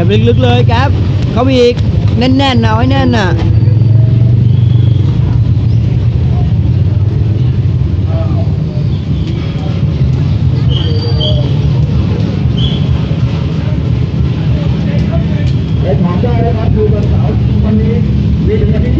ยบลึกๆเลยครับ เขาอีก แน่นๆเอาให้แน่นอะถามได้นะครับคือวันเสาร์วันนี้มีถึงวันที่